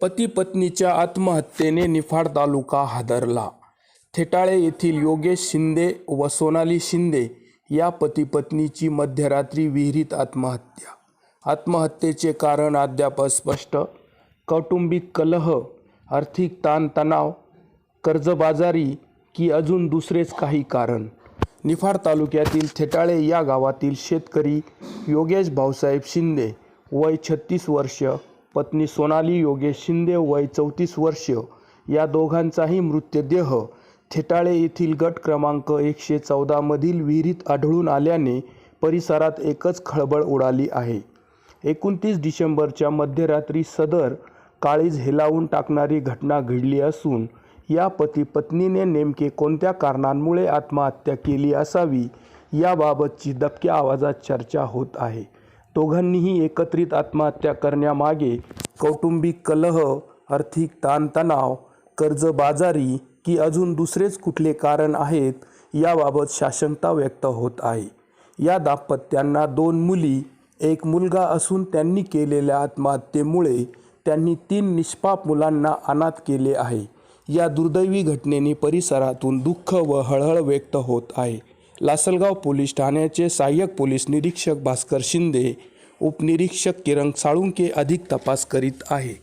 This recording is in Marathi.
पती पत्नीच्या आत्महत्येने निफाड तालुका हादरला. थेटाळे येथील योगेश शिंदे व सोनाली शिंदे या पती पत्नीची मध्यरात्री विहिरीत आत्महत्या. आत्महत्येचे कारण अद्याप अस्पष्ट. कौटुंबिक कलह आर्थिक ताणतणाव कर्जबाजारी की अजून दुसरेच काही कारण. निफाड तालुक्यातील थेटाळे या गावातील शेतकरी योगेश भाऊसाहेब शिंदे वय छत्तीस वर्ष पत्नी सोनाली योगेश शिंदे वय चौतीस वर्ष. या दोघांचाही मृतदेह थेटाळे येथील गट क्रमांक एकशे चौदामधील विहिरीत आढळून आल्याने परिसरात एकच खळबळ उडाली आहे. एकोणतीस डिसेंबरच्या मध्यरात्री सदर काळीज हेलावून टाकणारी घटना घडली असून या पती पत्नीने नेमके कोणत्या कारणांमुळे आत्महत्या केली असावी याबाबतची दबक्या आवाजात चर्चा होत आहे. दोघांनीही एकत्रित आत्महत्या करण्यामागे कौटुंबिक कलह आर्थिक ताणतणाव कर्जबाजारी की अजून दुसरेच कुठले कारण आहेत याबाबत साशंकता व्यक्त होत आहे. या दाम्पत्यांना दोन मुली एक मुलगा असून त्यांनी केलेल्या आत्महत्येमुळे त्यांनी तीन निष्पाप मुलांना अनाथ केले आहे. या दुर्दैवी घटनेने परिसरातून दुःख व हळहळ व्यक्त होत आहे. लासलगाव पोलीस ठाण्याचे सहाय्यक पोलीस निरीक्षक भास्कर शिंदे उपनिरीक्षक किरण साळुंके अधिक तपास करीत आहे.